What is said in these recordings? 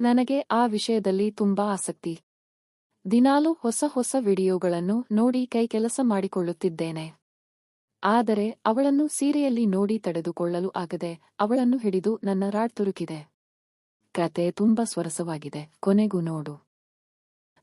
ನನಗೆ ಆ ವಿಷಯದಲ್ಲಿ ತುಂಬಾ ಆಸಕ್ತಿ. ದಿನಾಲೂ ಹೊಸ ಹೊಸ ವಿಡಿಯೋಗಳನ್ನು ನೋಡಿ ಕೈ ಕೆಲಸ ಮಾಡಿಕೊಳ್ಳುತ್ತಿದ್ದೇನೆ. ಆದರೆ ಅವಳನ್ನು ಸೀರೆಯಲ್ಲಿ ನೋಡಿ ತಡೆದುಕೊಳ್ಳಲು ಆಗದೆ ಅವಳನ್ನು ಹಿಡಿದು ನನ್ನ ರಾಡ್ ತುರುಕಿದೆ. ಕತೆ ತುಂಬಾ ಸ್ವರಸವಾಗಿದೆ. ಕೊನೆಗೂ ನೋಡು.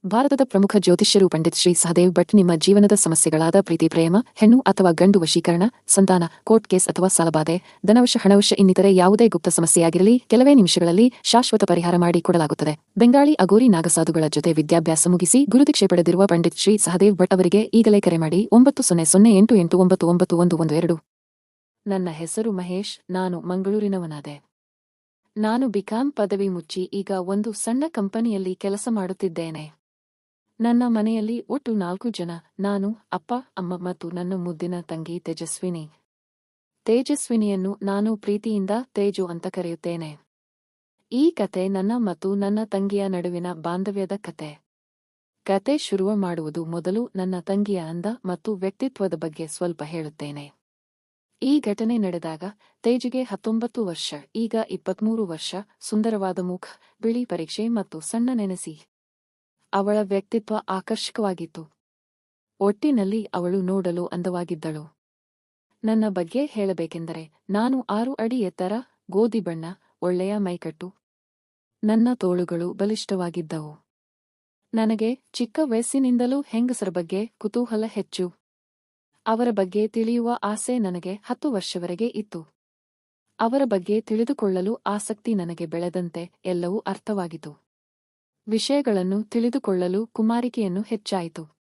ಭಾರತದ ಪ್ರಮುಖ ಜ್ಯೋತಿಷ್ಯರು ಪಂಡಿತ್ ಶ್ರೀ ಸಹದೇವ್ ಭಟ್ ನಿಮ್ಮ ಜೀವನದ ಸಮಸ್ಯೆಗಳಾದ ಪ್ರೀತಿ, ಪ್ರೇಮ, ಹೆಣ್ಣು ಅಥವಾ ಗಂಡು ವಶೀಕರಣ, ಸಂತಾನ, ಕೋರ್ಟ್ ಕೇಸ್ ಅಥವಾ ಸಾಲಬಾಧೆ, ಧನವಶ, ಹಣವಶ ಇನ್ನಿತರೆ ಯಾವುದೇ ಗುಪ್ತ ಸಮಸ್ಯೆಯಾಗಿರಲಿ, ಕೆಲವೇ ನಿಮಿಷಗಳಲ್ಲಿ ಶಾಶ್ವತ ಪರಿಹಾರ ಮಾಡಿ ಕೊಡಲಾಗುತ್ತದೆ. ಬೆಂಗಾಳಿ, ಅಗೋರಿ, ನಾಗಸಾಧುಗಳ ಜೊತೆ ವಿದ್ಯಾಭ್ಯಾಸ ಮುಗಿಸಿ ಗುರುದೀಕ್ಷೆ ಪಡೆದಿರುವ ಪಂಡಿತ್ ಶ್ರೀ ಸಹದೇವ್ ಭಟ್ ಅವರಿಗೆ ಈಗಲೇ ಕರೆ ಮಾಡಿ ಒಂಬತ್ತು ಸೊನ್ನೆ ಸೊನ್ನೆ ಎಂಟು ಎಂಟು ಒಂಬತ್ತು ಒಂಬತ್ತು ಒಂದು ಒಂದು ಎರಡು. ನನ್ನ ಹೆಸರು ಮಹೇಶ್, ನಾನು ಮಂಗಳೂರಿನವನಾದೆ. ನಾನು ಬಿಕಾಂ ಪದವಿ ಮುಚ್ಚಿ ಈಗ ಒಂದು ಸಣ್ಣ ಕಂಪನಿಯಲ್ಲಿ ಕೆಲಸ ಮಾಡುತ್ತಿದ್ದೇನೆ. ನನ್ನ ಮನೆಯಲ್ಲಿ ಒಟ್ಟು ನಾಲ್ಕು ಜನ, ನಾನು, ಅಪ್ಪ, ಅಮ್ಮ ಮತ್ತು ನನ್ನ ಮುದ್ದಿನ ತಂಗಿ ತೇಜಸ್ವಿನಿ. ತೇಜಸ್ವಿನಿಯನ್ನು ನಾನು ಪ್ರೀತಿಯಿಂದ ತೇಜು ಅಂತ ಕರೆಯುತ್ತೇನೆ. ಈ ಕತೆ ನನ್ನ ಮತ್ತು ನನ್ನ ತಂಗಿಯ ನಡುವಿನ ಬಾಂಧವ್ಯದ ಕತೆ. ಕತೆ ಶುರುವ ಮಾಡುವುದು ಮೊದಲು ನನ್ನ ತಂಗಿಯ ಅಂದ ಮತ್ತು ವ್ಯಕ್ತಿತ್ವದ ಬಗ್ಗೆ ಸ್ವಲ್ಪ ಹೇಳುತ್ತೇನೆ. ಈ ಘಟನೆ ನಡೆದಾಗ ತೇಜಿಗೆ ಹತ್ತೊಂಬತ್ತು ವರ್ಷ, ಈಗ ಇಪ್ಪತ್ಮೂರು ವರ್ಷ, ಸುಂದರವಾದ ಮುಖ, ಬಿಳಿ ಪರೀಕ್ಷೆ ಮತ್ತು ಸಣ್ಣ ನೆನೆಸಿ. ಅವಳ ವ್ಯಕ್ತಿತ್ವ ಆಕರ್ಷಕವಾಗಿತ್ತು. ಒಟ್ಟಿನಲ್ಲಿ ಅವಳು ನೋಡಲು ಅಂದವಾಗಿದ್ದಳು. ನನ್ನ ಬಗ್ಗೆ ಹೇಳಬೇಕೆಂದರೆ ನಾನು ಆರು ಅಡಿ ಎತ್ತರ ಗೋಧಿ ಬಣ್ಣ, ಒಳ್ಳೆಯ ಮೈಕಟ್ಟು, ನನ್ನ ತೋಳುಗಳು ಬಲಿಷ್ಠವಾಗಿದ್ದವು. ನನಗೆ ಚಿಕ್ಕ ವಯಸ್ಸಿನಿಂದಲೂ ಹೆಂಗಸರ ಬಗ್ಗೆ ಕುತೂಹಲ ಹೆಚ್ಚು. ಅವರ ಬಗ್ಗೆ ತಿಳಿಯುವ ಆಸೆ ನನಗೆ ಹತ್ತು ವರ್ಷವರೆಗೆ ಇತ್ತು. ಅವರ ಬಗ್ಗೆ ತಿಳಿದುಕೊಳ್ಳಲು ಆಸಕ್ತಿ ನನಗೆ ಬೆಳೆದಂತೆ ಎಲ್ಲವೂ ಅರ್ಥವಾಗಿತು ವಿಷಯಗಳನ್ನು ತಿಳಿದುಕೊಳ್ಳಲು ಕುಮಾರಿಕೆಯನ್ನು ಹೆಚ್ಚಾಯಿತು.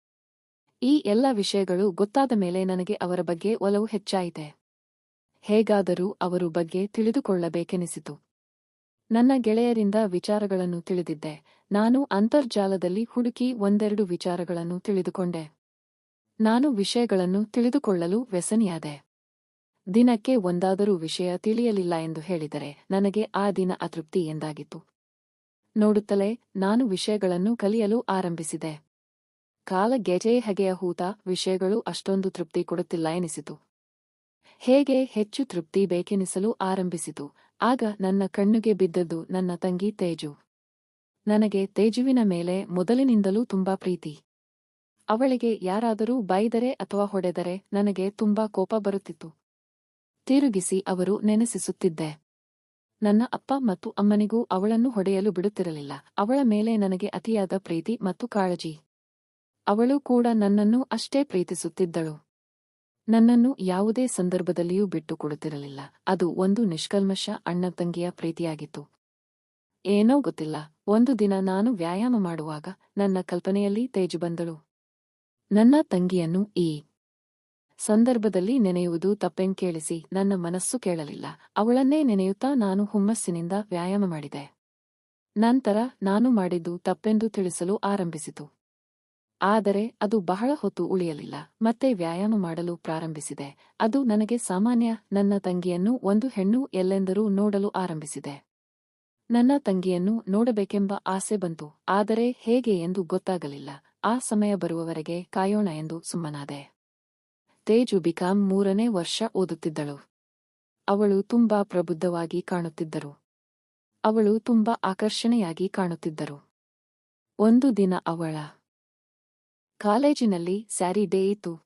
ಈ ಎಲ್ಲ ವಿಷಯಗಳು ಗೊತ್ತಾದ ಮೇಲೆ ನನಗೆ ಅವರ ಬಗ್ಗೆ ಒಲವು ಹೆಚ್ಚಾಯಿತೆ. ಹೇಗಾದರೂ ಅವರು ಬಗ್ಗೆ ತಿಳಿದುಕೊಳ್ಳಬೇಕೆನಿಸಿತು. ನನ್ನ ಗೆಳೆಯರಿಂದ ವಿಚಾರಗಳನ್ನು ತಿಳಿದಿದ್ದೆ. ನಾನು ಅಂತರ್ಜಾಲದಲ್ಲಿ ಹುಡುಕಿ ಒಂದೆರಡು ವಿಚಾರಗಳನ್ನು ತಿಳಿದುಕೊಂಡೆ. ನಾನು ವಿಷಯಗಳನ್ನು ತಿಳಿದುಕೊಳ್ಳಲು ವ್ಯಸನಿಯಾದೆ. ದಿನಕ್ಕೆ ಒಂದಾದರೂ ವಿಷಯ ತಿಳಿಯಲಿಲ್ಲ ಎಂದು ಹೇಳಿದರೆ ನನಗೆ ಆ ದಿನ ಅತೃಪ್ತಿ ಎಂದಾಗಿತ್ತು. ನೋಡುತ್ತಲೇ ನಾನು ವಿಷಯಗಳನ್ನು ಕಲಿಯಲು ಆರಂಭಿಸಿದೆ. ಕಾಲ ಗೆಜೆಯ ಹಗೆಯ ಹೂತ ವಿಷಯಗಳು ಅಷ್ಟೊಂದು ತೃಪ್ತಿ ಕೊಡುತ್ತಿಲ್ಲ ಎನಿಸಿತು. ಹೇಗೆ ಹೆಚ್ಚು ತೃಪ್ತಿ ಬೇಕೆನಿಸಲು ಆರಂಭಿಸಿತು. ಆಗ ನನ್ನ ಕಣ್ಣುಗೆ ಬಿದ್ದದ್ದು ನನ್ನ ತಂಗಿ ತೇಜು. ನನಗೆ ತೇಜುವಿನ ಮೇಲೆ ಮೊದಲಿನಿಂದಲೂ ತುಂಬಾ ಪ್ರೀತಿ. ಅವಳಿಗೆ ಯಾರಾದರೂ ಬೈದರೆ ಅಥವಾ ಹೊಡೆದರೆ ನನಗೆ ತುಂಬಾ ಕೋಪ ಬರುತ್ತಿತ್ತು. ತಿರುಗಿಸಿ ಅವರು ನೆನೆಸಿಸುತ್ತಿದ್ದೆ. ನನ್ನ ಅಪ್ಪ ಮತ್ತು ಅಮ್ಮನಿಗೂ ಅವಳನ್ನು ಹೊಡೆಯಲು ಬಿಡುತ್ತಿರಲಿಲ್ಲ. ಅವಳ ಮೇಲೆ ನನಗೆ ಅತಿಯಾದ ಪ್ರೀತಿ ಮತ್ತು ಕಾಳಜಿ. ಅವಳು ಕೂಡ ನನ್ನನ್ನು ಅಷ್ಟೇ ಪ್ರೀತಿಸುತ್ತಿದ್ದಳು. ನನ್ನನ್ನು ಯಾವುದೇ ಸಂದರ್ಭದಲ್ಲಿಯೂ ಬಿಟ್ಟುಕೊಡುತ್ತಿರಲಿಲ್ಲ. ಅದು ಒಂದು ನಿಷ್ಕಲ್ಮಶ ಅಣ್ಣ ತಂಗಿಯ ಪ್ರೀತಿಯಾಗಿತ್ತು. ಏನೋ ಗೊತ್ತಿಲ್ಲ. ಒಂದು ದಿನ ನಾನು ವ್ಯಾಯಾಮ ಮಾಡುವಾಗ ನನ್ನ ಕಲ್ಪನೆಯಲ್ಲಿ ತೇಜು ಬಂದಳು. ನನ್ನ ತಂಗಿಯನ್ನು ಈ ಸಂದರ್ಭದಲ್ಲಿ ನೆನೆಯುವುದು ತಪ್ಪೆನ್ ಕೇಳಿಸಿ ನನ್ನ ಮನಸ್ಸು ಕೇಳಲಿಲ್ಲ. ಅವಳನ್ನೇ ನೆನೆಯುತ್ತಾ ನಾನು ಹುಮ್ಮಸ್ಸಿನಿಂದ ವ್ಯಾಯಾಮ ಮಾಡಿದೆ. ನಂತರ ನಾನು ಮಾಡಿದ್ದು ತಪ್ಪೆಂದು ತಿಳಿಸಲು ಆರಂಭಿಸಿತು. ಆದರೆ ಅದು ಬಹಳ ಹೊತ್ತು ಉಳಿಯಲಿಲ್ಲ. ಮತ್ತೆ ವ್ಯಾಯಾಮ ಮಾಡಲು ಪ್ರಾರಂಭಿಸಿದೆ. ಅದು ನನಗೆ ಸಾಮಾನ್ಯ ನನ್ನ ತಂಗಿಯನ್ನು ಒಂದು ಹೆಣ್ಣು ಎಲ್ಲೆಂದರೂ ನೋಡಲು ಆರಂಭಿಸಿದೆ. ನನ್ನ ತಂಗಿಯನ್ನು ನೋಡಬೇಕೆಂಬ ಆಸೆ ಬಂತು. ಆದರೆ ಹೇಗೆ ಎಂದು ಗೊತ್ತಾಗಲಿಲ್ಲ. ಆ ಸಮಯ ಬರುವವರೆಗೆ ಕಾಯೋಣ ಎಂದು ಸುಮ್ಮನಾದೆ. ತೇಜು ಬಿಕಾಂ ಮೂರನೇ ವರ್ಷ ಓದುತ್ತಿದ್ದಳು. ಅವಳು ತುಂಬಾ ಪ್ರಬುದ್ಧವಾಗಿ ಕಾಣುತ್ತಿದ್ದರು. ಅವಳು ತುಂಬಾ ಆಕರ್ಷಣೆಯಾಗಿ ಕಾಣುತ್ತಿದ್ದರು. ಒಂದು ದಿನ ಅವಳ ಕಾಲೇಜಿನಲ್ಲಿ ಸ್ಯಾರಿ ಡೇ ಇತ್ತು.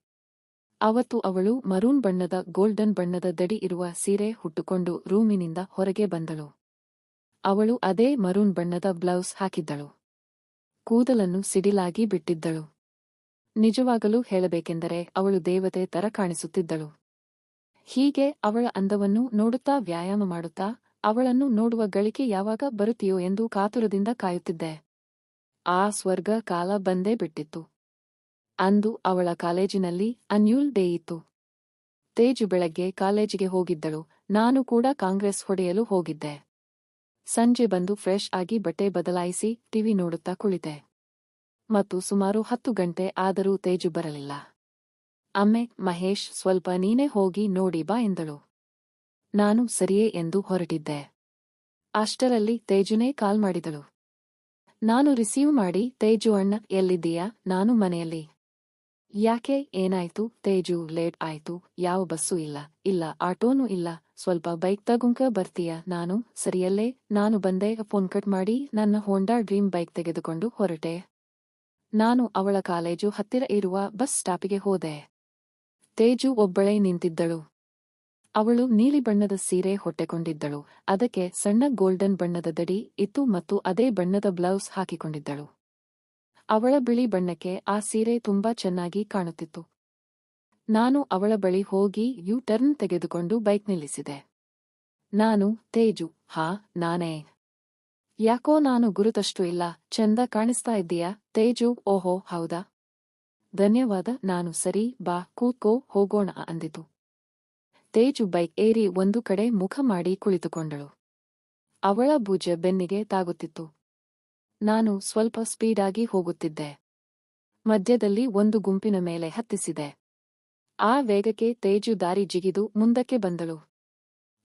ಅವತ್ತು ಅವಳು ಮರೂನ್ ಬಣ್ಣದ, ಗೋಲ್ಡನ್ ಬಣ್ಣದ ದಡಿ ಇರುವ ಸೀರೆ ಹುಟ್ಟುಕೊಂಡು ರೂಮಿನಿಂದ ಹೊರಗೆ ಬಂದಳು. ಅವಳು ಅದೇ ಮರೂನ್ ಬಣ್ಣದ ಬ್ಲೌಸ್ ಹಾಕಿದ್ದಳು. ಕೂದಲನ್ನು ಸಿಡಿಲಾಗಿ ಬಿಟ್ಟಿದ್ದಳು. ನಿಜವಾಗಲೂ ಹೇಳಬೇಕೆಂದರೆ ಅವಳು ದೇವತೆ ತರ ಕಾಣಿಸುತ್ತಿದ್ದಳು. ಹೀಗೆ ಅವಳ ಅಂದವನ್ನು ನೋಡುತ್ತಾ ವ್ಯಾಯಾಮ ಮಾಡುತ್ತಾ ಅವಳನ್ನು ನೋಡುವ ಗಳಿಕೆ ಯಾವಾಗ ಬರುತ್ತೀಯೋ ಎಂದು ಕಾತುರದಿಂದ ಕಾಯುತ್ತಿದ್ದೆ. ಆ ಸ್ವರ್ಗ ಕಾಲ ಬಂದೇ ಬಿಟ್ಟಿತ್ತು. ಅಂದು ಅವಳ ಕಾಲೇಜಿನಲ್ಲಿ ಅನ್ಯೂಲ್ ಡೇ ಇತ್ತು. ತೇಜು ಬೆಳಗ್ಗೆ ಕಾಲೇಜಿಗೆ ಹೋಗಿದ್ದಳು. ನಾನು ಕೂಡ ಕಾಂಗ್ರೆಸ್ ಹೊಡೆಯಲು ಹೋಗಿದ್ದೆ. ಸಂಜೆ ಬಂದು ಫ್ರೆಶ್ ಆಗಿ ಬಟ್ಟೆ ಬದಲಾಯಿಸಿ ಟಿವಿ ನೋಡುತ್ತಾ ಕುಳಿತೆ. ಮತ್ತು ಸುಮಾರು ಹತ್ತು ಗಂಟೆ ಆದರೂ ತೇಜು ಬರಲಿಲ್ಲ. ಅಮ್ಮೆ, ಮಹೇಶ್, ಸ್ವಲ್ಪ ನೀನೇ ಹೋಗಿ ನೋಡಿ ಬಾ, ಎಂದಳು. ನಾನು ಸರಿಯೇ, ಎಂದು ಹೊರಟಿದ್ದೆ. ಅಷ್ಟರಲ್ಲಿ ತೇಜುನೇ ಕಾಲ್ ಮಾಡಿದಳು. ನಾನು ರಿಸೀವ್ ಮಾಡಿ, ತೇಜು ಅಣ್ಣ, ಎಲ್ಲಿದ್ದೀಯಾ? ನಾನು ಮನೆಯಲ್ಲಿ. ಯಾಕೆ? ಏನಾಯ್ತು? ತೇಜು ಲೇಟ್ ಆಯ್ತು. ಯಾವ ಬಸ್ಸು ಇಲ್ಲ. ಇಲ್ಲ, ಆಟೋನೂ ಇಲ್ಲ. ಸ್ವಲ್ಪ ಬೈಕ್ ತಗುಂಕ ಬರ್ತೀಯ? ನಾನು ಸರಿಯಲ್ಲೇ? ನಾನು ಬಂದೆ, ಫೋನ್ ಕಟ್ ಮಾಡಿ, ನನ್ನ ಹೋಂಡಾ ಡ್ರೀಮ್ ಬೈಕ್ ತೆಗೆದುಕೊಂಡು ಹೊರಟೆ. ನಾನು ಅವಳ ಕಾಲೇಜು ಹತ್ತಿರ ಇರುವ ಬಸ್ ಸ್ಟಾಪಿಗೆ ಹೋದೆ. ತೇಜು ಒಬ್ಬಳೇ ನಿಂತಿದ್ದಳು. ಅವಳು ನೀಲಿ ಬಣ್ಣದ ಸೀರೆ ಹೊಟ್ಟೆಕೊಂಡಿದ್ದಳು. ಅದಕ್ಕೆ ಸಣ್ಣ ಗೋಲ್ಡನ್ ಬಣ್ಣದ ದಡಿ ಇತ್ತು ಮತ್ತು ಅದೇ ಬಣ್ಣದ ಬ್ಲೌಸ್ ಹಾಕಿಕೊಂಡಿದ್ದಳು. ಅವಳ ಬಿಳಿ ಬಣ್ಣಕ್ಕೆ ಆ ಸೀರೆ ತುಂಬಾ ಚೆನ್ನಾಗಿ ಕಾಣುತ್ತಿತ್ತು. ನಾನು ಅವಳ ಬಳಿ ಹೋಗಿ ಯು ಟರ್ನ್ ತೆಗೆದುಕೊಂಡು ಬೈಕ್ ನಿಲ್ಲಿಸಿದೆ. ನಾನು, ತೇಜು, ಹಾ, ನಾನೇ. ಯಾಕೋ ನಾನು ಗುರುತಷ್ಟು ಇಲ್ಲ, ಚಂದ ಕಾಣಿಸ್ತಾ ಇದ್ದೀಯಾ? ತೇಜು, ಓಹೋ, ಹೌದಾ? ಧನ್ಯವಾದ, ನಾನು ಸರಿ, ಬಾ, ಕೂತ್ಕೋ, ಹೋಗೋಣ, ಅಂದಿತು. ತೇಜು ಬೈಕ್ ಏರಿ ಒಂದು ಕಡೆ ಮುಖ ಮಾಡಿ ಕುಳಿತುಕೊಂಡಳು. ಅವಳ ಭುಜ ಬೆನ್ನಿಗೆ ತಾಗುತ್ತಿತ್ತು. ನಾನು ಸ್ವಲ್ಪ ಸ್ಪೀಡಾಗಿ ಹೋಗುತ್ತಿದ್ದೆ. ಮಧ್ಯದಲ್ಲಿ ಒಂದು ಗುಂಪಿನ ಮೇಲೆ ಹತ್ತಿಸಿದೆ. ಆ ವೇಗಕ್ಕೆ ತೇಜು ದಾರಿ ಜಿಗಿದು ಮುಂದಕ್ಕೆ ಬಂದಳು.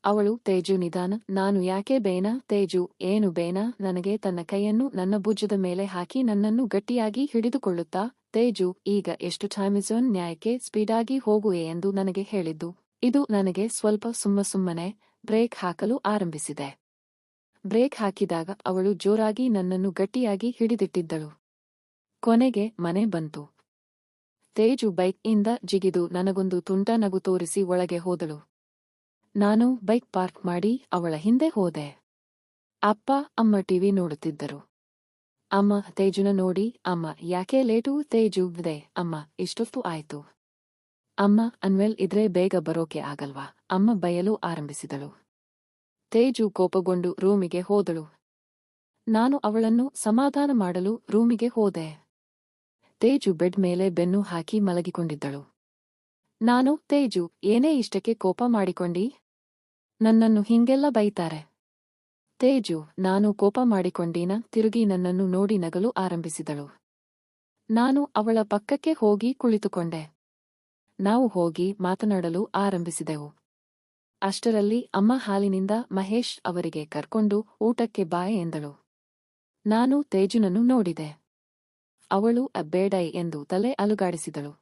ಅವಳು, ತೇಜು, ನಿಧಾನ. ನಾನು ಯಾಕೆ ಬೇನಾ? ತೇಜು, ಏನು ಬೇನಾ? ನನಗೆ ತನ್ನ ಕೈಯನ್ನು ನನ್ನ ಭುಜದ ಮೇಲೆ ಹಾಕಿ ನನ್ನನ್ನು ಗಟ್ಟಿಯಾಗಿ ಹಿಡಿದುಕೊಳ್ಳುತ್ತಾ? ತೇಜು, ಈಗ ಎಷ್ಟು ಟೈಮಿಸೋನ್ ನ್ಯಾಯಕ್ಕೆ ಸ್ಪೀಡಾಗಿ ಹೋಗುವೆ ಎಂದು ನನಗೆ ಹೇಳಿದ್ದು. ಇದು ನನಗೆ ಸ್ವಲ್ಪ ಸುಮ್ಮ ಸುಮ್ಮನೆ ಬ್ರೇಕ್ ಹಾಕಲು ಆರಂಭಿಸಿದೆ. ಬ್ರೇಕ್ ಹಾಕಿದಾಗ ಅವಳು ಜೋರಾಗಿ ನನ್ನನ್ನು ಗಟ್ಟಿಯಾಗಿ ಹಿಡಿದಿಟ್ಟಿದ್ದಳು. ಕೊನೆಗೆ ಮನೆ ಬಂತು. ತೇಜು ಬೈಕ್ ಇಂದ ಜಿಗಿದು ನನಗೊಂದು ತುಂಟ ನಗು ತೋರಿಸಿ ಒಳಗೆ ಹೋದಳು. ನಾನು ಬೈಕ್ ಪಾರ್ಕ್ ಮಾಡಿ ಅವಳ ಹಿಂದೆ ಹೋದೆ. ಅಪ್ಪ, ಅಮ್ಮ ಟಿವಿ ನೋಡುತ್ತಿದ್ದರು. ಅಮ್ಮ, ತೇಜುನ ನೋಡಿ, ಅಮ್ಮ, ಯಾಕೆ ಲೇಟು ತೇಜು? ಇದೆ ಅಮ್ಮ, ಇಷ್ಟೊತ್ತು ಆಯ್ತು. ಅಮ್ಮ, ಅನ್ವೆಲ್ ಇದ್ರೆ ಬೇಗ ಬರೋಕೆ ಆಗಲ್ವಾ ಅಮ್ಮ ಬಯಲು ಆರಂಭಿಸಿದಳು. ತೇಜು ಕೋಪಗೊಂಡು ರೂಮಿಗೆ ಹೋದಳು. ನಾನು ಅವಳನ್ನು ಸಮಾಧಾನ ಮಾಡಲು ರೂಮಿಗೆ ಹೋದೆ. ತೇಜು ಬೆಡ್ ಮೇಲೆ ಬೆನ್ನು ಹಾಕಿ ಮಲಗಿಕೊಂಡಿದ್ದಳು. ನಾನು, ತೇಜು, ಏನೇ ಇಷ್ಟಕ್ಕೆ ಕೋಪ ಮಾಡಿಕೊಂಡಿ? ನನ್ನನ್ನು ಹಿಂಗೆಲ್ಲ ಬೈತಾರೆ. ತೇಜು, ನಾನು ಕೋಪ ಮಾಡಿಕೊಂಡೀನ? ತಿರುಗಿ ನನ್ನನ್ನು ನೋಡಿ ನಗಲು ಆರಂಭಿಸಿದಳು. ನಾನು ಅವಳ ಪಕ್ಕಕ್ಕೆ ಹೋಗಿ ಕುಳಿತುಕೊಂಡೆ. ನಾವು ಹೋಗಿ ಮಾತನಾಡಲು ಆರಂಭಿಸಿದೆವು. ಅಷ್ಟರಲ್ಲಿ ಅಮ್ಮ ಹಾಲಿನಿಂದ ಮಹೇಶ್ ಅವರಿಗೆ ಕರ್ಕೊಂಡು ಊಟಕ್ಕೆ ಬಾಯ್ ಎಂದಳು. ನಾನು ತೇಜುನನ್ನು ನೋಡಿದೆ. ಅವಳು ಅಬ್ಬೇಡೈ ಎಂದು ತಲೆ ಅಲುಗಾಡಿಸಿದಳು.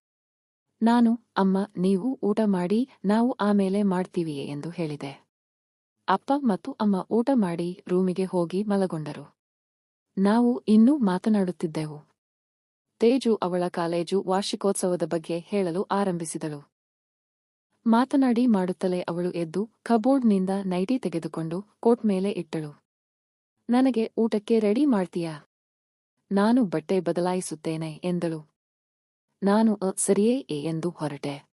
ನಾನು, ಅಮ್ಮ, ನೀವು ಊಟ ಮಾಡಿ, ನಾವು ಆಮೇಲೆ ಮಾಡ್ತೀವಿಯೇ ಎಂದು ಹೇಳಿದೆ. ಅಪ್ಪ ಮತ್ತು ಅಮ್ಮ ಊಟ ಮಾಡಿ ರೂಮಿಗೆ ಹೋಗಿ ಮಲಗೊಂಡರು. ನಾವು ಇನ್ನೂ ಮಾತನಾಡುತ್ತಿದ್ದೆವು. ತೇಜು ಅವಳ ಕಾಲೇಜು ವಾರ್ಷಿಕೋತ್ಸವದ ಬಗ್ಗೆ ಹೇಳಲು ಆರಂಭಿಸಿದಳು. ಮಾತನಾಡಿ ಮಾಡುತ್ತಲೇ ಅವಳು ಎದ್ದು ಕಬೋರ್ಡ್ನಿಂದ ನೈಟಿ ತೆಗೆದುಕೊಂಡು ಕೋಟ್ ಮೇಲೆ ಇಟ್ಟಳು. ನನಗೆ ಊಟಕ್ಕೆ ರೆಡಿ ಮಾಡ್ತೀಯಾ? ನಾನು ಬಟ್ಟೆ ಬದಲಾಯಿಸುತ್ತೇನೆ ಎಂದಳು. ನಾನು ಸರಿಯೇ ಎಂದು ಹೊರಟೆ.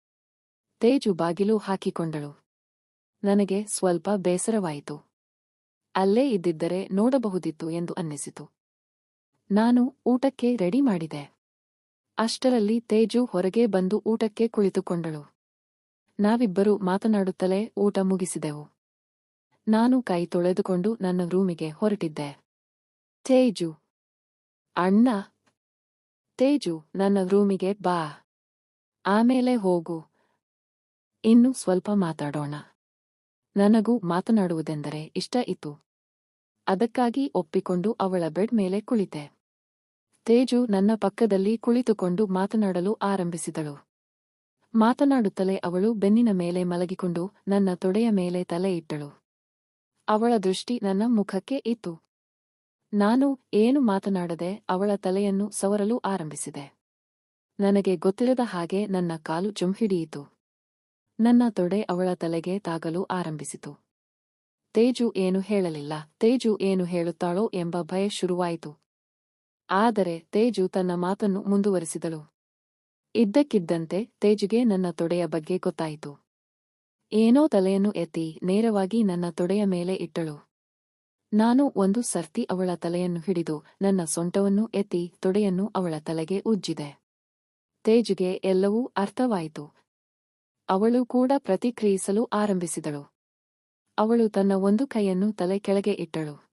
ತೇಜು ಬಾಗಿಲು ಹಾಕಿಕೊಂಡಳು. ನನಗೆ ಸ್ವಲ್ಪ ಬೇಸರವಾಯಿತು. ಅಲ್ಲೇ ಇದ್ದಿದ್ದರೆ ನೋಡಬಹುದಿತ್ತು ಎಂದು ಅನ್ನಿಸಿತು. ನಾನು ಊಟಕ್ಕೆ ರೆಡಿ ಮಾಡಿದೆ. ಅಷ್ಟರಲ್ಲಿ ತೇಜು ಹೊರಗೆ ಬಂದು ಊಟಕ್ಕೆ ಕುಳಿತುಕೊಂಡಳು. ನಾವಿಬ್ಬರು ಮಾತನಾಡುತ್ತಲೇ ಊಟ ಮುಗಿಸಿದೆವು. ನಾನು ಕೈ ತೊಳೆದುಕೊಂಡು ನನ್ನ ರೂಮಿಗೆ ಹೊರಟಿದ್ದೆ. ತೇಜು. ಅಣ್ಣ. ತೇಜು, ನನ್ನ ರೂಮಿಗೆ ಬಾ. ಆಮೇಲೆ ಹೋಗು. ಇನ್ನು ಸ್ವಲ್ಪ ಮಾತಾಡೋಣ. ನನಗೂ ಮಾತನಾಡುವುದೆಂದರೆ ಇಷ್ಟ ಇತ್ತು. ಅದಕ್ಕಾಗಿ ಒಪ್ಪಿಕೊಂಡು ಅವಳ ಬೆಡ್ ಮೇಲೆ ಕುಳಿತೆ. ತೇಜು ನನ್ನ ಪಕ್ಕದಲ್ಲಿ ಕುಳಿತುಕೊಂಡು ಮಾತನಾಡಲು ಆರಂಭಿಸಿದಳು. ಮಾತನಾಡುತ್ತಲೇ ಅವಳು ಬೆನ್ನಿನ ಮೇಲೆ ಮಲಗಿಕೊಂಡು ನನ್ನ ತೊಡೆಯ ಮೇಲೆ ತಲೆ ಇಟ್ಟಳು. ಅವಳ ದೃಷ್ಟಿ ನನ್ನ ಮುಖಕ್ಕೆ ಇತ್ತು. ನಾನು ಏನು ಮಾತನಾಡದೆ ಅವಳ ತಲೆಯನ್ನು ಸವರಲು ಆರಂಭಿಸಿದೆ. ನನಗೆ ಗೊತ್ತಿರದ ಹಾಗೆ ನನ್ನ ಕಾಲು ಜುಂಹಿಡಿಯಿತು ನನ್ನ ತೊಡೆ ಅವಳ ತಲೆಗೆ ತಾಗಲು ಆರಂಭಿಸಿತು. ತೇಜು ಏನು ಹೇಳಲಿಲ್ಲ, ತೇಜು ಏನು ಹೇಳುತ್ತಾಳೋ ಎಂಬ ಭಯ ಶುರುವಾಯಿತು. ಆದರೆ ತೇಜು ತನ್ನ ಮಾತನ್ನು ಮುಂದುವರಿಸಿದಳು. ಇದ್ದಕ್ಕಿದ್ದಂತೆ ತೇಜುಗೆ ನನ್ನ ತೊಡೆಯ ಬಗ್ಗೆ ಗೊತ್ತಾಯಿತು. ಏನೋ ತಲೆಯನ್ನು ಎತ್ತಿ ನೇರವಾಗಿ ನನ್ನ ತೊಡೆಯ ಮೇಲೆ ಇಟ್ಟಳು. ನಾನು ಒಂದು ಸರ್ತಿ ಅವಳ ತಲೆಯನ್ನು ಹಿಡಿದು ನನ್ನ ಸೊಂಟವನ್ನು ಎತ್ತಿ ತೊಡೆಯನ್ನು ಅವಳ ತಲೆಗೆ ಉಜ್ಜಿದೆ. ತೇಜುಗೆ ಎಲ್ಲವೂ ಅರ್ಥವಾಯಿತು. ಅವಳು ಕೂಡ ಪ್ರತಿಕ್ರಿಯಿಸಲು ಆರಂಭಿಸಿದಳು. ಅವಳು ತನ್ನ ಒಂದು ಕೈಯನ್ನು ತಲೆ ಕೆಳಗೆ ಇಟ್ಟಳು.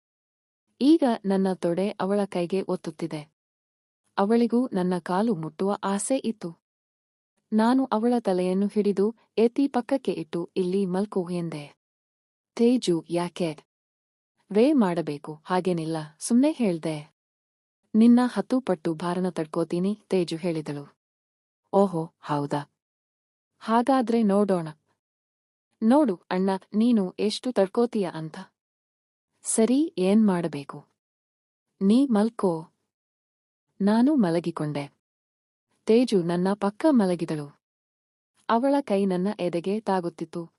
ಈಗ ನನ್ನ ತೊಡೆ ಅವಳ ಕೈಗೆ ಒತ್ತುತ್ತಿದೆ. ಅವಳಿಗೂ ನನ್ನ ಕಾಲು ಮುಟ್ಟುವ ಆಸೆ ಇತ್ತು. ನಾನು ಅವಳ ತಲೆಯನ್ನು ಹಿಡಿದು ಎತ್ತಿ ಪಕ್ಕಕ್ಕೆ ಇಟ್ಟು ಇಲ್ಲಿ ಮಲ್ಕು ಎಂದೆ. ತೇಜು, ಯಾಕೆ? ವೇ ಮಾಡಬೇಕು, ಹಾಗೇನಿಲ್ಲ, ಸುಮ್ನೆ ಹೇಳ್ದೆ. ನಿನ್ನ ಹತ್ತು ಪಟ್ಟು ಭಾರನ ತಡ್ಕೋತೀನಿ, ತೇಜು ಹೇಳಿದಳು. ಓಹೋ, ಹೌದಾ? ಹಾಗಾದ್ರೆ ನೋಡೋಣ. ನೋಡು ಅಣ್ಣ, ನೀನು ಎಷ್ಟು ತಡ್ಕೋತೀಯ ಅಂತ. ಸರಿ, ಏನ್ ಮಾಡಬೇಕು? ನೀ ಮಲ್ಕೋ. ನಾನು ಮಲಗಿಕೊಂಡೆ. ತೇಜು ನನ್ನ ಪಕ್ಕ ಮಲಗಿದಳು. ಅವಳ ಕೈ ನನ್ನ ಎದೆಗೆ ತಾಗುತ್ತಿತ್ತು.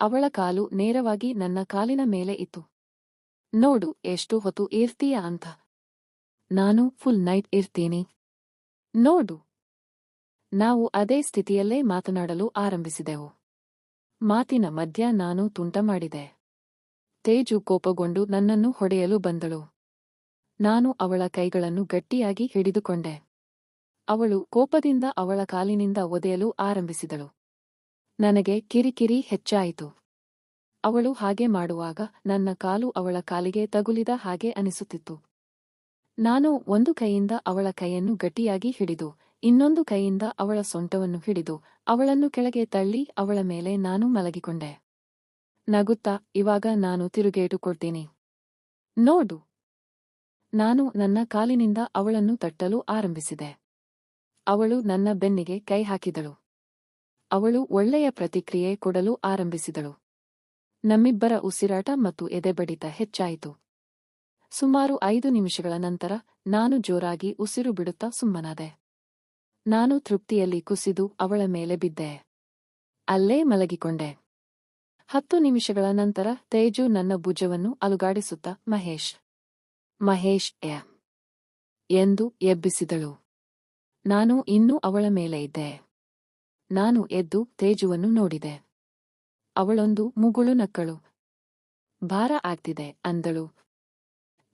ಅವಳ ಕಾಲು ನೇರವಾಗಿ ನನ್ನ ಕಾಲಿನ ಮೇಲೆ ಇತ್ತು. ನೋಡು, ಎಷ್ಟು ಹೊತ್ತು ಇರ್ತೀಯ ಅಂತ. ನಾನು ಫುಲ್ ನೈಟ್ ಇರ್ತೀನಿ. ನೋಡು. ನಾವು ಅದೇ ಸ್ಥಿತಿಯಲ್ಲೇ ಮಾತನಾಡಲು ಆರಂಭಿಸಿದೆವು. ಮಾತಿನ ಮಧ್ಯ ನಾನು ತುಂಟ ಮಾಡಿದೆ. ತೇಜು ಕೋಪಗೊಂಡು ನನ್ನನ್ನು ಹೊಡೆಯಲು ಬಂದಳು. ನಾನು ಅವಳ ಕೈಗಳನ್ನು ಗಟ್ಟಿಯಾಗಿ ಹಿಡಿದುಕೊಂಡೆ. ಅವಳು ಕೋಪದಿಂದ ಅವಳ ಕಾಲಿನಿಂದ ಒದೆಯಲು ಆರಂಭಿಸಿದಳು. ನನಗೆ ಕಿರಿಕಿರಿ ಹೆಚ್ಚಾಯಿತು. ಅವಳು ಹಾಗೆ ಮಾಡುವಾಗ ನನ್ನ ಕಾಲು ಅವಳ ಕಾಲಿಗೆ ತಗುಲಿದ ಹಾಗೆ ಅನಿಸುತ್ತಿತ್ತು. ನಾನು ಒಂದು ಕೈಯಿಂದ ಅವಳ ಕೈಯನ್ನು ಗಟ್ಟಿಯಾಗಿ ಹಿಡಿದು ಇನ್ನೊಂದು ಕೈಯಿಂದ ಅವಳ ಸೊಂಟವನ್ನು ಹಿಡಿದು ಅವಳನ್ನು ಕೆಳಗೆ ತಳ್ಳಿ ಅವಳ ಮೇಲೆ ನಾನು ಮಲಗಿಕೊಂಡೆ. ನಗುತ್ತಾ ಇವಾಗ ನಾನು ತಿರುಗೇಟು ಕೊಡ್ತೀನಿ. ನೋಡು. ನಾನು ನನ್ನ ಕಾಲಿನಿಂದ ಅವಳನ್ನು ತಟ್ಟಲು ಆರಂಭಿಸಿದೆ. ಅವಳು ನನ್ನ ಬೆನ್ನಿಗೆ ಕೈ ಹಾಕಿದಳು. ಅವಳು ಒಳ್ಳೆಯ ಪ್ರತಿಕ್ರಿಯೆ ಕೊಡಲು ಆರಂಭಿಸಿದಳು. ನಮ್ಮಿಬ್ಬರ ಉಸಿರಾಟ ಮತ್ತು ಎದೆಬಡಿತ ಹೆಚ್ಚಾಯಿತು. ಸುಮಾರು ಐದು ನಿಮಿಷಗಳ ನಂತರ ನಾನು ಜೋರಾಗಿ ಉಸಿರು ಬಿಡುತ್ತಾ ಸುಮ್ಮನಾದೆ. ನಾನು ತೃಪ್ತಿಯಲ್ಲಿ ಕುಸಿದು ಅವಳ ಮೇಲೆ ಬಿದ್ದೆ. ಅಲ್ಲೇ ಮಲಗಿಕೊಂಡೆ. ಹತ್ತು ನಿಮಿಷಗಳ ನಂತರ ತೇಜು ನನ್ನ ಭುಜವನ್ನು ಅಲುಗಾಡಿಸುತ್ತಾ, ಮಹೇಶ್ ಮಹೇಶ್ ಎ ಎಂದು ಎಬ್ಬಿಸಿದಳು. ನಾನು ಇನ್ನೂ ಅವಳ ಮೇಲೆ ಇದ್ದೆ. ನಾನು ಎದ್ದು ತೇಜುವನ್ನು ನೋಡಿದೆ. ಅವಳೊಂದು ಮುಗುಳು ನಕ್ಕಳು. ಭಾರ ಆಗ್ತಿದೆ ಅಂದಳು.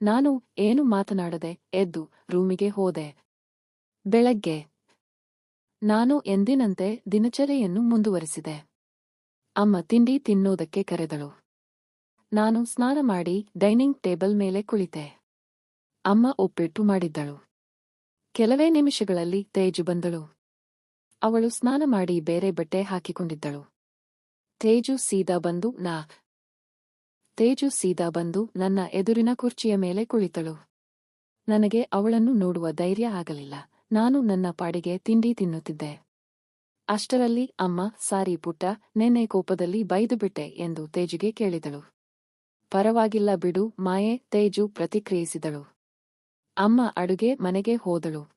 ನಾನು ಏನು ಮಾತನಾಡದೆ ಎದ್ದು ರೂಮಿಗೆ ಹೋದೆ. ಬೆಳಗ್ಗೆ ನಾನು ಎಂದಿನಂತೆ ದಿನಚರಿಯನ್ನು ಮುಂದುವರೆಸಿದೆ. ಅಮ್ಮ ತಿಂಡಿ ತಿನ್ನೋದಕ್ಕೆ ಕರೆದಳು. ನಾನು ಸ್ನಾನ ಮಾಡಿ ಡೈನಿಂಗ್ ಟೇಬಲ್ ಮೇಲೆ ಕುಳಿತೆ. ಅಮ್ಮ ಒಪ್ಪಿಟ್ಟು ಮಾಡಿದ್ದಳು. ಕೆಲವೇ ನಿಮಿಷಗಳಲ್ಲಿ ತೇಜು ಬಂದಳು. ಅವಳು ಸ್ನಾನ ಮಾಡಿ ಬೇರೆ ಬಟ್ಟೆ ಹಾಕಿಕೊಂಡಿದ್ದಳು. ತೇಜು ಸೀದಾ ಬಂದು ನಾ ತೇಜು ಸೀದಾ ಬಂದು ನನ್ನ ಎದುರಿನ ಕುರ್ಚಿಯ ಮೇಲೆ ಕುಳಿತಳು. ನನಗೆ ಅವಳನ್ನು ನೋಡುವ ಧೈರ್ಯ ಆಗಲಿಲ್ಲ. ನಾನು ನನ್ನ ಪಾಡಿಗೆ ತಿಂಡಿ ತಿನ್ನುತ್ತಿದ್ದೆ. ಅಷ್ಟರಲ್ಲಿ ಅಮ್ಮ, ಸಾರಿ ಪುಟ್ಟ, ನೆನ್ನೆ ಕೋಪದಲ್ಲಿ ಬೈದುಬಿಟ್ಟೆ ಎಂದು ತೇಜುಗೆ ಕೇಳಿದಳು. ಪರವಾಗಿಲ್ಲ ಬಿಡು, ಮಾಯೆ, ತೇಜು ಪ್ರತಿಕ್ರಿಯಿಸಿದಳು. ಅಮ್ಮ ಅಡುಗೆ ಮನೆಗೆ ಹೋದಳು.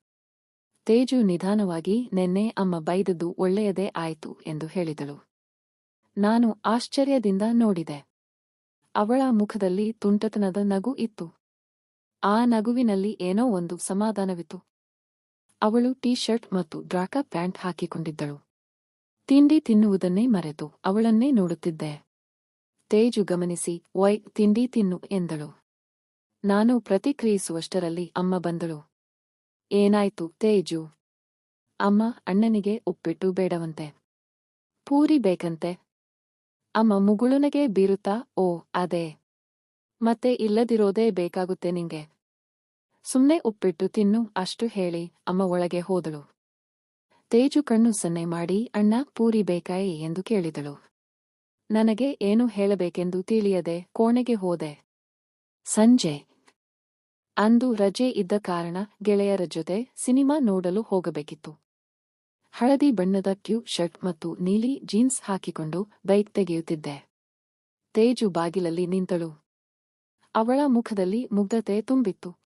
ತೇಜು ನಿಧಾನವಾಗಿ, ನೆನ್ನೆ ಅಮ್ಮ ಬೈದದ್ದು ಒಳ್ಳೆಯದೇ ಆಯಿತು ಎಂದು ಹೇಳಿದಳು. ನಾನು ಆಶ್ಚರ್ಯದಿಂದ ನೋಡಿದೆ. ಅವಳ ಮುಖದಲ್ಲಿ ತುಂಟತನದ ನಗು ಇತ್ತು. ಆ ನಗುವಿನಲ್ಲಿ ಏನೋ ಒಂದು ಸಮಾಧಾನವಿತ್ತು. ಅವಳು ಟೀ ಶರ್ಟ್ ಮತ್ತು ಡ್ರಾಕಾ ಪ್ಯಾಂಟ್ ಹಾಕಿಕೊಂಡಿದ್ದಳು. ತಿಂಡಿ ತಿನ್ನುವುದನ್ನೇ ಮರೆತು ಅವಳನ್ನೇ ನೋಡುತ್ತಿದ್ದೆ. ತೇಜು ಗಮನಿಸಿ, ವೈ, ತಿಂಡಿ ತಿನ್ನು, ಎಂದಳು. ನಾನು ಪ್ರತಿಕ್ರಿಯಿಸುವಷ್ಟರಲ್ಲಿ ಅಮ್ಮ ಬಂದಳು. ಏನಾಯ್ತು ತೇಜು? ಅಮ್ಮ, ಅಣ್ಣನಿಗೆ ಉಪ್ಪಿಟ್ಟು ಬೇಡವಂತೆ. ಪೂರಿ ಬೇಕಂತೆ? ಅಮ್ಮ, ಮುಗುಳುನಗೆ ಬೀರುತ್ತಾ? ಓ, ಅದೇ. ಮತ್ತೆ ಇಲ್ಲದಿರೋದೇ ಬೇಕಾಗುತ್ತೆ ನಿಂಗೆ. ಸುಮ್ನೆ ಉಪ್ಪಿಟ್ಟು ತಿನ್ನು, ಅಷ್ಟು ಹೇಳಿ, ಅಮ್ಮ ಒಳಗೆ ಹೋದಳು. ತೇಜು ಕಣ್ಣು ಸನ್ನೆ ಮಾಡಿ, ಅಣ್ಣ, ಪೂರಿ ಬೇಕಾಯಿ? ಎಂದು ಕೇಳಿದಳು. ನನಗೆ ಏನು ಹೇಳಬೇಕೆಂದು ತಿಳಿಯದೆ ಕೋಣೆಗೆ ಹೋದೆ. ಸಂಜೆ. ಅಂದು ರಜೆ ಇದ್ದ ಕಾರಣ ಗೆಳೆಯರ ಜೊತೆ ಸಿನಿಮಾ ನೋಡಲು ಹೋಗಬೇಕಿತ್ತು. ಹಳದಿ ಬಣ್ಣದ ಕ್ಯೂ ಶರ್ಟ್ ಮತ್ತು ನೀಲಿ ಜೀನ್ಸ್ ಹಾಕಿಕೊಂಡು ಬೈಕ್ ತೆಗೆಯುತ್ತಿದ್ದೆ. ತೇಜು ಬಾಗಿಲಲ್ಲಿ ನಿಂತಳು. ಅವಳ ಮುಖದಲ್ಲಿ ಮುಗ್ಧತೆ ತುಂಬಿತ್ತು.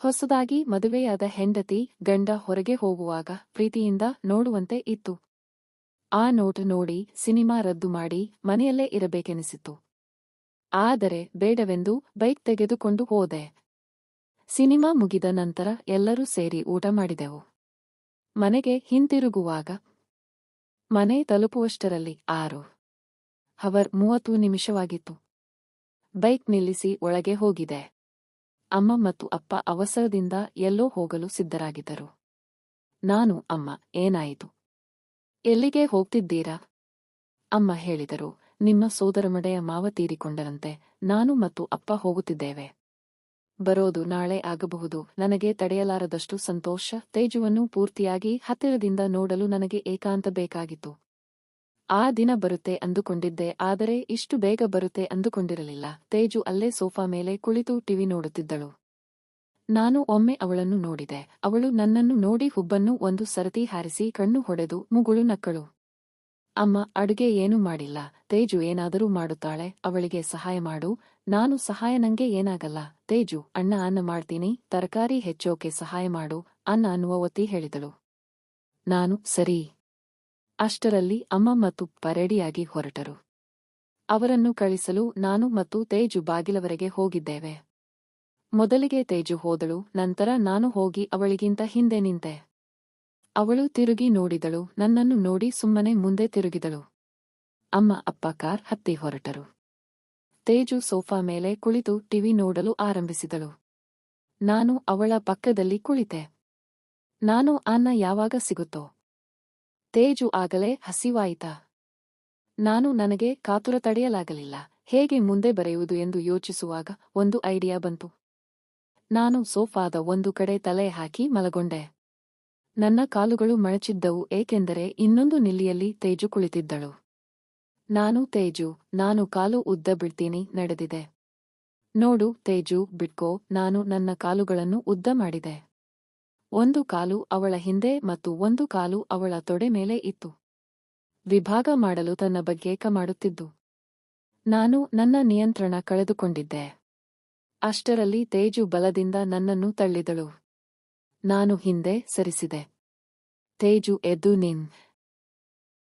ಹೊಸದಾಗಿ ಮದುವೆಯಾದ ಹೆಂಡತಿ ಗಂಡ ಹೊರಗೆ ಹೋಗುವಾಗ ಪ್ರೀತಿಯಿಂದ ನೋಡುವಂತೆ ಇತ್ತು. ಆ ನೋಟು ನೋಡಿ ಸಿನಿಮಾ ರದ್ದು ಮಾಡಿ ಮನೆಯಲ್ಲೇ ಇರಬೇಕೆನಿಸಿತು ಆದರೆ ಬೇಡವೆಂದು ಬೈಕ್ ತೆಗೆದುಕೊಂಡು ಹೋದೆ. ಸಿನಿಮಾ ಮುಗಿದ ನಂತರ ಎಲ್ಲರೂ ಸೇರಿ ಊಟ ಮಾಡಿದೆವು. ಮನೆಗೆ ಹಿಂತಿರುಗುವಾಗ ಮನೆ ತಲುಪುವಷ್ಟರಲ್ಲಿ ಆರು. ಹವರ್ ಮೂವತ್ತು ನಿಮಿಷವಾಗಿತ್ತು. ಬೈಕ್ ನಿಲ್ಲಿಸಿ ಒಳಗೆ ಹೋಗಿದೆ. ಅಮ್ಮ ಮತ್ತು ಅಪ್ಪ ಅವಸರದಿಂದ ಎಲ್ಲೋ ಹೋಗಲು ಸಿದ್ಧರಾಗಿದ್ದರು. ನಾನು, ಅಮ್ಮ, ಏನಾಯಿತು? ಎಲ್ಲಿಗೆ ಹೋಗ್ತಿದ್ದೀರಾ? ಅಮ್ಮ ಹೇಳಿದರು. ನಿಮ್ಮ ಸೋದರಮಡೆಯ ಮಾವ ತೀರಿಕೊಂಡರಂತೆ ನಾನು ಮತ್ತು ಅಪ್ಪ ಹೋಗುತ್ತಿದ್ದೇವೆ. ಬರೋದು ನಾಳೆ ಆಗಬಹುದು. ನನಗೆ ತಡೆಯಲಾರದಷ್ಟು ಸಂತೋಷ, ತೇಜುವನ್ನು ಪೂರ್ತಿಯಾಗಿ ಹತ್ತಿರದಿಂದ ನೋಡಲು ನನಗೆ ಏಕಾಂತ ಬೇಕಾಗಿತ್ತು. ಆ ದಿನ ಬರುತ್ತೆ ಅಂದುಕೊಂಡಿದ್ದೆ, ಆದರೆ ಇಷ್ಟು ಬೇಗ ಬರುತ್ತೆ ಅಂದುಕೊಂಡಿರಲಿಲ್ಲ. ತೇಜು ಅಲ್ಲೇ ಸೋಫಾ ಮೇಲೆ ಕುಳಿತು ಟಿವಿ ನೋಡುತ್ತಿದ್ದಳು. ನಾನು ಒಮ್ಮೆ ಅವಳನ್ನು ನೋಡಿದೆ. ಅವಳು ನನ್ನನ್ನು ನೋಡಿ ಹುಬ್ಬನ್ನು ಒಂದು ಸರತಿ ಹಾರಿಸಿ ಕಣ್ಣು ಹೊಡೆದು ಮುಗುಳು ನಕ್ಕಳು. ಅಮ್ಮ, ಅಡುಗೆ ಏನೂ ಮಾಡಿಲ್ಲ. ತೇಜು ಏನಾದರೂ ಮಾಡುತ್ತಾಳೆ, ಅವಳಿಗೆ ಸಹಾಯ ಮಾಡು. ನಾನು ಸಹಾಯ ನಂಗೆ ಏನಾಗಲ್ಲ. ತೇಜು, ಅಣ್ಣ ಅನ್ನ ಮಾಡ್ತೀನಿ, ತರಕಾರಿ ಹೆಚ್ಚೋಕೆ ಸಹಾಯ ಮಾಡು, ಅನ್ನ ಅನ್ನುವ ಒತ್ತಿ ಹೇಳಿದಳು. ನಾನು, ಸರಿ. ಅಷ್ಟರಲ್ಲಿ ಅಮ್ಮ ಮತ್ತು ಪರೆಡಿಯಾಗಿ ಹೊರಟರು. ಅವರನ್ನು ಕಳಿಸಲು ನಾನು ಮತ್ತು ತೇಜು ಬಾಗಿಲವರೆಗೆ ಹೋಗಿದ್ದೇವೆ. ಮೊದಲಿಗೆ ತೇಜು ಹೋದಳು, ನಂತರ ನಾನು ಹೋಗಿ ಅವಳಿಗಿಂತ ಹಿಂದೆ ನಿಂತೆ. ಅವಳು ತಿರುಗಿ ನೋಡಿದಳು, ನನ್ನನ್ನು ನೋಡಿ ಸುಮ್ಮನೆ ಮುಂದೆ ತಿರುಗಿದಳು. ಅಮ್ಮ, ಅಪ್ಪ ಕಾರ್ ಹತ್ತಿ ಹೊರಟರು. ತೇಜು ಸೋಫಾ ಮೇಲೆ ಕುಳಿತು ಟಿವಿ ನೋಡಲು ಆರಂಭಿಸಿದಳು. ನಾನು ಅವಳ ಪಕ್ಕದಲ್ಲಿ ಕುಳಿತೆ. ನಾನು, ಅನ್ನ ಯಾವಾಗ ಸಿಗುತ್ತೋ? ತೇಜು ಆಗಲೇ ಹಸಿವಾಯಿತಾ. ನಾನು ನನಗೆ ಕಾತುರ ತಡೆಯಲಾಗಲಿಲ್ಲ. ಹೇಗೆ ಮುಂದೆ ಬರೆಯುವುದು ಎಂದು ಯೋಚಿಸುವಾಗ ಒಂದು ಐಡಿಯಾ ಬಂತು. ನಾನು ಸೋಫಾದ ಒಂದು ಕಡೆ ತಲೆ ಹಾಕಿ ಮಲಗೊಂಡೆ. ನನ್ನ ಕಾಲುಗಳು ಮಳಚಿದ್ದವು, ಏಕೆಂದರೆ ಇನ್ನೊಂದು ನಿಲ್ಲಿಯಲ್ಲಿ ತೇಜು ಕುಳಿತಿದ್ದಳು. ನಾನು, ತೇಜು, ನಾನು ಕಾಲು ಉದ್ದ ಬಿಡ್ತೀನಿ, ನಡೆದಿದೆ. ನೋಡು, ತೇಜು, ಬಿಟ್ಕೋ, ನಾನು ನನ್ನ ಕಾಲುಗಳನ್ನು ಉದ್ದ ಮಾಡಿದೆ. ಒಂದು ಕಾಲು ಅವಳ ಹಿಂದೆ ಮತ್ತು ಒಂದು ಕಾಲು ಅವಳ ತೊಡೆ ಮೇಲೆ ಇತ್ತು. ವಿಭಾಗ ಮಾಡಲು ತನ್ನ ಬಗ್ಗೆ ಮಾಡುತ್ತಿದ್ದು, ನಾನು ನನ್ನ ನಿಯಂತ್ರಣ ಕಳೆದುಕೊಂಡಿದ್ದೆ. ಅಷ್ಟರಲ್ಲಿ ತೇಜು ಬಲದಿಂದ ನನ್ನನ್ನು ತಳ್ಳಿದಳು. ನಾನು ಹಿಂದೆ ಸರಿಸಿದೆ. ತೇಜು ಎದ್ದು ನಿನ್